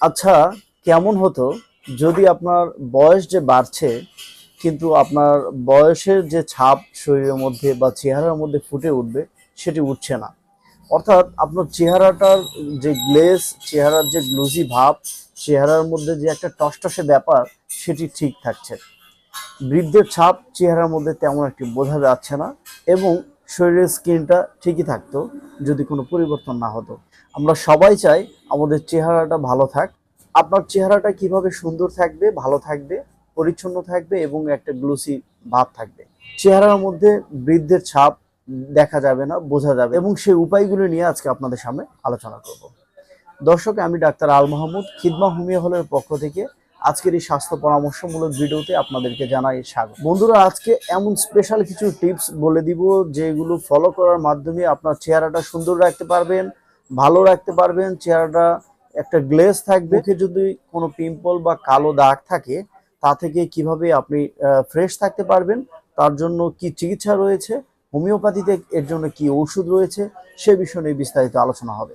আচ্ছা কেমন হতো যদি আপনার বয়স যে বাড়ছে, কিন্তু আপনার বয়সের যে ছাপ শরীরের মধ্যে বা চেহারার মধ্যে ফুটে উঠবে, সেটি উঠছে না। অর্থাৎ আপনার চেহারাটার যে গ্লেজ, চেহারার যে গ্লুজি ভাব, চেহারার মধ্যে যে একটা টসটসে ব্যাপার, সেটি ঠিক থাকছে বৃদ্ধের ছাপ চেহারার মধ্যে তেমন একটি বোঝা যাচ্ছে না এবং শরীরের স্কিনটা ঠিকই থাকতো, যদি কোনো পরিবর্তন না হতো। আমরা সবাই চাই আমাদের চেহারাটা ভালো থাক। আপনার চেহারাটা কীভাবে সুন্দর থাকবে, ভালো থাকবে, পরিচ্ছন্ন থাকবে এবং একটা গ্লুসি ভাব থাকবে। চেহারার মধ্যে বৃদ্ধের ছাপ দেখা যাবে না, বোঝা যাবে। এবং সেই উপায়গুলো নিয়ে আজকে আপনাদের সামনে আলোচনা করব। দর্শক, আমি ডাক্তার আল মাহমুদ, খিদমা হোমিও হলের পক্ষ থেকে আজকের এই স্বাস্থ্য পরামর্শমূলক ভিডিওতে আপনাদেরকে জানাই স্বাগত। বন্ধুরা, আজকে এমন স্পেশাল কিছু টিপস বলে দিব যেগুলো ফলো করার মাধ্যমে আপনার চেহারাটা সুন্দর রাখতে পারবেন ভালো রাখতে পারবেন, চেহারাটা একটা গ্লেজ থাকবে। যদি কোনো পিম্পল বা কালো দাগ থাকে, তা থেকে কীভাবে আপনি ফ্রেশ থাকতে পারবেন, তার জন্য কি চিকিৎসা রয়েছে, হোমিওপ্যাথিতে এর জন্য কি ওষুধ রয়েছে, সে বিষয় নিয়ে বিস্তারিত আলোচনা হবে।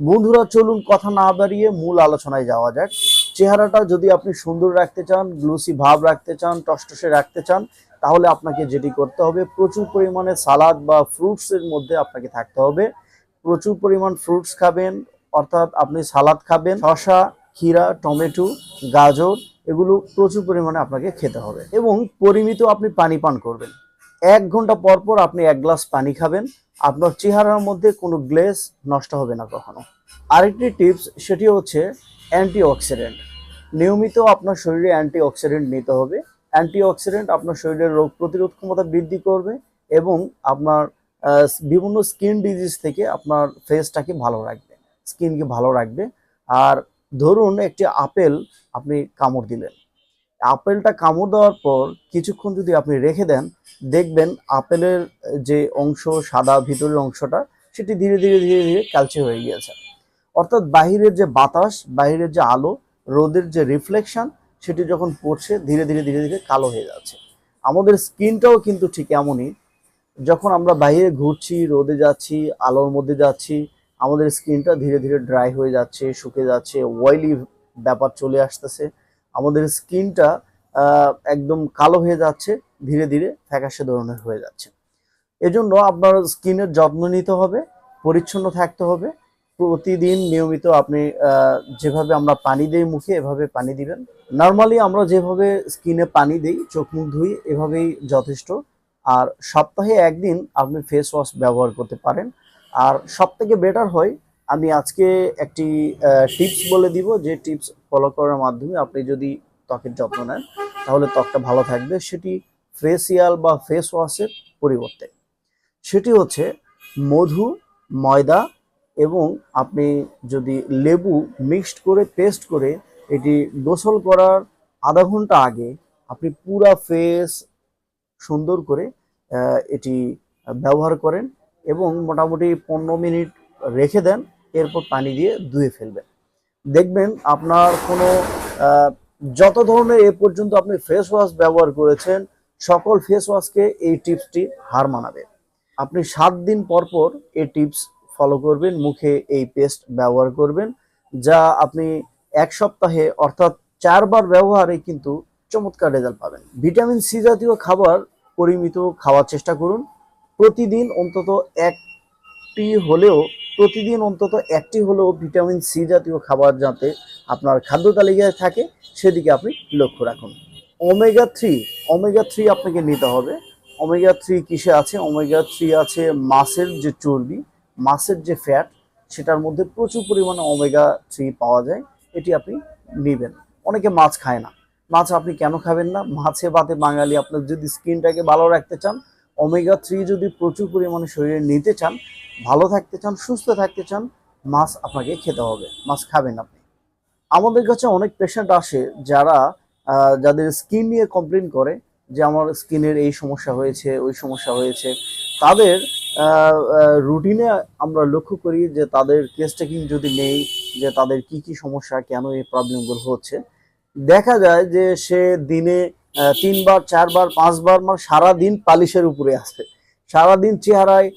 বন্ধুরা, চলুন কথা না বাড়িয়ে মূল আলোচনায় যাওয়া যাক। চেহারাটা যদি আপনি সুন্দর রাখতে চান গ্লুসি ভাব রাখতে চান, টসটসে রাখতে চান, তাহলে আপনাকে যেটি করতে হবে, প্রচুর পরিমাণে সালাদ বা ফ্রুটসের মধ্যে আপনাকে থাকতে হবে। প্রচুর পরিমাণ ফ্রুটস খাবেন, অর্থাৎ আপনি সালাদ খাবেন, শসা, ক্ষীরা, টমেটো, গাজর, এগুলো প্রচুর পরিমাণে আপনাকে খেতে হবে। এবং পরিমিত আপনি পানি পান করবেন। এক ঘণ্টা পর পর আপনি এক গ্লাস পানি খাবেন, আপনার চেহারার মধ্যে কোনো গ্লেজ নষ্ট হবে না কখনো। আরেকটি টিপস, সেটি হচ্ছে অ্যান্টি অক্সিডেন্ট নিয়মিত আপনার শরীরে অ্যান্টি অক্সিডেন্ট নিতে হবে। অ্যান্টি অক্সিডেন্ট আপনার শরীরের রোগ প্রতিরোধ ক্ষমতা বৃদ্ধি করবে এবং আপনার বিভিন্ন স্কিন ডিজিজ থেকে আপনার ফেসটাকে ভালো রাখবে স্কিনকে ভালো রাখবে। আর ধরুন একটি আপেল আপনি কামড় দিলেন। আপেলটা কামড় দেওয়ার পর কিছুক্ষণ যদি আপনি রেখে দেন, দেখবেন আপেলের যে অংশ, সাদা ভিতরের অংশটা, সেটি ধীরে ধীরে ধীরে ধীরে কালচে হয়ে গিয়েছে। অর্থাৎ বাহিরের যে বাতাস, বাহিরের যে আলো, রোদের যে রিফ্লেকশন সেটি যখন পড়ছে, ধীরে ধীরে ধীরে ধীরে কালো হয়ে যাচ্ছে। আমাদের স্কিনটাও কিন্তু ঠিক এমনই যখন আমরা বাইরে ঘুরছি, রোদে যাচ্ছি, আলোর মধ্যে যাচ্ছি, আমাদের স্কিনটা ধীরে ধীরে ড্রাই হয়ে যাচ্ছে শুকে যাচ্ছে অয়েলি ব্যাপার চলে আসতেছে। আমাদের স্কিনটা একদম কালো হয়ে যাচ্ছে, ধীরে ধীরে ফ্যাকাশে ধরনের হয়ে যাচ্ছে। এজন্য আপনার স্কিনের যত্ন নিতে হবে, পরিচ্ছন্ন থাকতে হবে। প্রতিদিন নিয়মিত আপনি যেভাবে আমরা পানি দিই মুখে, এভাবে পানি দিবেন। নর্মালি আমরা যেভাবে স্কিনে পানি দিই, চোখ মুখ ধুই, এভাবেই যথেষ্ট। আর সপ্তাহে একদিন আপনি ফেস ওয়াশ ব্যবহার করতে পারেন। আর সব থেকে বেটার হয়, আমি আজকে একটি টিপস বলে দিব যে টিপস ফলো করার মাধ্যমে আপনি যদি ত্বকের যত্ন নেন, তাহলে ত্বকটা ভালো থাকবে। সেটি ফেসিয়াল বা ফেস ওয়াশের পরিবর্তে। সেটি হচ্ছে মধু, ময়দা এবং আপনি যদি লেবু মিক্সড করে পেস্ট করে এটি গোসল করার আধা ঘণ্টা আগে আপনি পুরা ফেস সুন্দর করে এটি ব্যবহার করেন এবং মোটামুটি পনেরো মিনিট রেখে দেন, এরপর পানি দিয়ে ধুয়ে ফেলবেন। দেখবেন আপনার কোনো যত ধরনের এ পর্যন্ত আপনি ফেস ওয়াশ ব্যবহার করেছেন, সকল ফেস ওয়াশকে এই টিপসটি হার মানাবে। আপনি সাত দিন পর পর এই টিপস ফলো করবেন, মুখে এই পেস্ট ব্যবহার করবেন, যা আপনি এক সপ্তাহে অর্থাৎ চারবার ব্যবহারে কিন্তু চমৎকার রেজাল্ট পাবেন। ভিটামিন সি জাতীয় খাবার পরিমিত খাওয়ার চেষ্টা করুন। প্রতিদিন অন্তত একটি হলেও, প্রতিদিন অন্তত একটি হলেও ভিটামিন সি জাতীয় খাবার যাতে আপনার খাদ্য তালিকায় থাকে, সেদিকে আপনি লক্ষ্য রাখুন। ওমেগা থ্রি ওমেগা থ্রি আপনাকে নিতে হবে। ওমেগা থ্রি কিসে আছে? ওমেগা থ্রি আছে মাছের যে চর্বি, মাছের যে ফ্যাট সেটার মধ্যে প্রচুর পরিমাণে ওমেগা থ্রি পাওয়া যায়। এটি আপনি নেবেন। অনেকে মাছ খায় না। মাছ আপনি কেন খাবেন না? মাছে ভাতে বাঙালি আপনার যদি স্কিনটাকে ভালো রাখতে চান ওমেগা থ্রি যদি প্রচুর পরিমাণে শরীরে নিতে চান, ভালো থাকতে চান, সুস্থ থাকতে চান, মাছ আপনাকে খেতে হবে, মাছ খাবেন আপনি। আমাদের কাছে অনেক পেশেন্ট আসে যারা যাদের স্কিন নিয়ে কমপ্লেন করে যে আমার স্কিনের এই সমস্যা হয়েছে, ওই সমস্যা হয়েছে। তাদের রুটিনে আমরা লক্ষ্য করি যে তাদের কেস টেকিং যদি নেই, যে তাদের কি কি সমস্যা, কেন এই প্রবলেমগুলো হচ্ছে দেখা যায় যে সে দিনে তিনবার, চারবার, পাঁচবার মানে সারাদিন পালিশের উপরে আছে। সারাদিন চেহারায়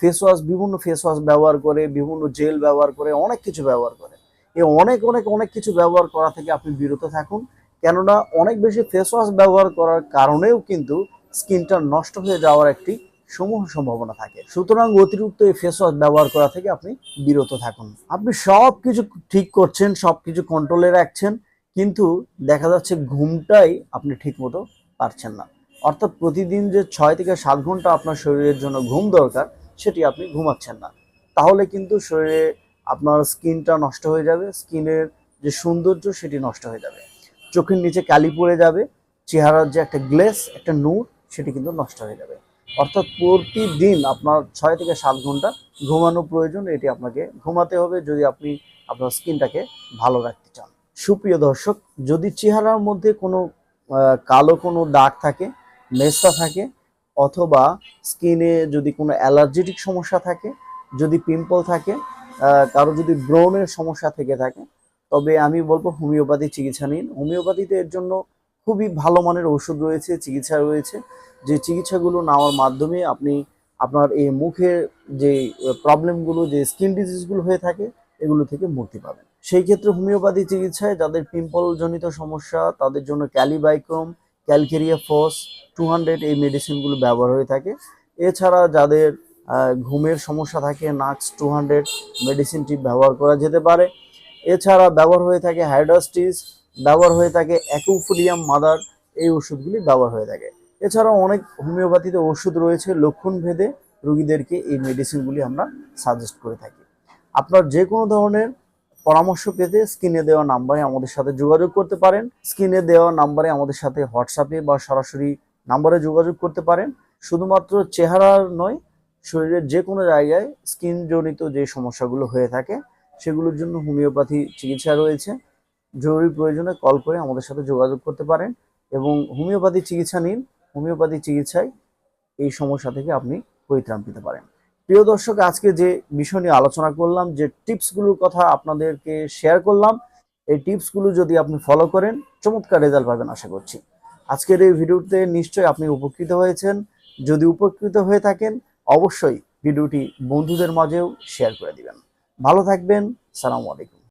ফেস ওয়াশ বিভিন্ন ফেস ওয়াশ ব্যবহার করে, বিভিন্ন জেল ব্যবহার করে, অনেক কিছু ব্যবহার করে। এই অনেক অনেক অনেক কিছু ব্যবহার করা থেকে আপনি বিরত থাকুন। কেননা অনেক বেশি ফেস ওয়াশ ব্যবহার করার কারণেও কিন্তু স্কিনটা নষ্ট হয়ে যাওয়ার একটি সমূহ সম্ভাবনা থাকে। সুতরাং অতিরিক্ত এই ফেস ওয়াশ ব্যবহার করা থেকে আপনি বিরত থাকুন। আপনি সব কিছু ঠিক করছেন সব কিছু কন্ট্রোলে রাখছেন। কিন্তু দেখা যাচ্ছে ঘুমটাই আপনি ঠিক মতো পারছেন না। অর্থাৎ প্রতিদিন যে ছয় থেকে সাত ঘণ্টা আপনার শরীরের জন্য ঘুম দরকার, সেটি আপনি ঘুমাচ্ছেন না। তাহলে কিন্তু শরীরে আপনার স্কিনটা নষ্ট হয়ে যাবে, স্কিনের যে সৌন্দর্য সেটি নষ্ট হয়ে যাবে। চোখের নিচে কালি পড়ে যাবে, চেহারার যে একটা গ্লেস, একটা নূর, সেটি কিন্তু নষ্ট হয়ে যাবে। অর্থাৎ প্রতিদিন আপনার ছয় থেকে সাত ঘণ্টা ঘুমানো প্রয়োজন, এটি আপনাকে ঘুমাতে হবে যদি আপনি আপনার স্কিনটাকে ভালো রাখতে চান। সুপ্রিয় দর্শক, যদি চেহারার মধ্যে কোনো কালো কোনো দাগ থাকে মেস্তা থাকে, অথবা স্কিনে যদি কোনো অ্যালার্জেটিক সমস্যা থাকে, যদি পিম্পল থাকে কারও যদি ব্রণের সমস্যা থেকে থাকে, তবে আমি বলব হোমিওপ্যাথি চিকিৎসা নিন। হোমিওপ্যাথিতে এর জন্য খুবই ভালো মানের ওষুধ রয়েছে, চিকিৎসা রয়েছে। যে চিকিৎসাগুলো নেওয়ার মাধ্যমে আপনি আপনার এই মুখের যে প্রবলেমগুলো যে স্কিন ডিজিজগুলো হয়ে থাকে, এগুলো থেকে মুক্তি পাবেন। সেই ক্ষেত্রে হোমিওপ্যাথি চিকিৎসায় যাদের পিম্পল জনিত সমস্যা, তাদের জন্য ক্যালিবাইক্রোম ক্যালকেরিয়া ফস, টু হান্ড্রেড এই মেডিসিনগুলো ব্যবহার হয়ে থাকে। এছাড়া যাদের ঘুমের সমস্যা থাকে, নাক্স টু হান্ড্রেড মেডিসিনটি ব্যবহার করা যেতে পারে। এছাড়া ব্যবহার হয়ে থাকে হাইড্রাস্টিস, ব্যবহার হয়ে থাকে অ্যাকুফুলিয়াম মাদার, এই ওষুধগুলি ব্যবহার হয়ে থাকে। এছাড়াও অনেক হোমিওপ্যাথিতে ওষুধ রয়েছে লক্ষণ ভেদে রুগীদেরকে এই মেডিসিনগুলি আমরা সাজেস্ট করে থাকি। আপনার যে কোনো ধরনের পরামর্শ পেতে স্ক্রিনে দেওয়া নাম্বারে আমাদের সাথে যোগাযোগ করতে পারেন। স্ক্রিনে দেওয়া নাম্বারে আমাদের সাথে হোয়াটসঅ্যাপে বা সরাসরি নাম্বারে যোগাযোগ করতে পারেন। শুধুমাত্র চেহারার নয়, শরীরের যে কোনো জায়গায় স্কিন জনিত যে সমস্যাগুলো হয়ে থাকে, সেগুলোর জন্য হোমিওপ্যাথি চিকিৎসা রয়েছে। জরুরি প্রয়োজনে কল করে আমাদের সাথে যোগাযোগ করতে পারেন এবং হোমিওপ্যাথি চিকিৎসা নিন। হোমিওপ্যাথি চিকিৎসায় এই সমস্যা থেকে আপনি পরিত্রাণ পেতে পারেন। প্রিয় দর্শক, আজকে যে বিষয় নিয়ে আলোচনা করলাম, যে টিপসগুলোর কথা আপনাদেরকে শেয়ার করলাম, এই টিপসগুলো যদি আপনি ফলো করেন, চমৎকার রেজাল্ট পাবেন আশা করছি। আজকের এই ভিডিওতে নিশ্চয়ই আপনি উপকৃত হয়েছেন। যদি উপকৃত হয়ে থাকেন, অবশ্যই ভিডিওটি বন্ধুদের মাঝেও শেয়ার করে দিবেন। ভালো থাকবেন, সালামু আলাইকুম।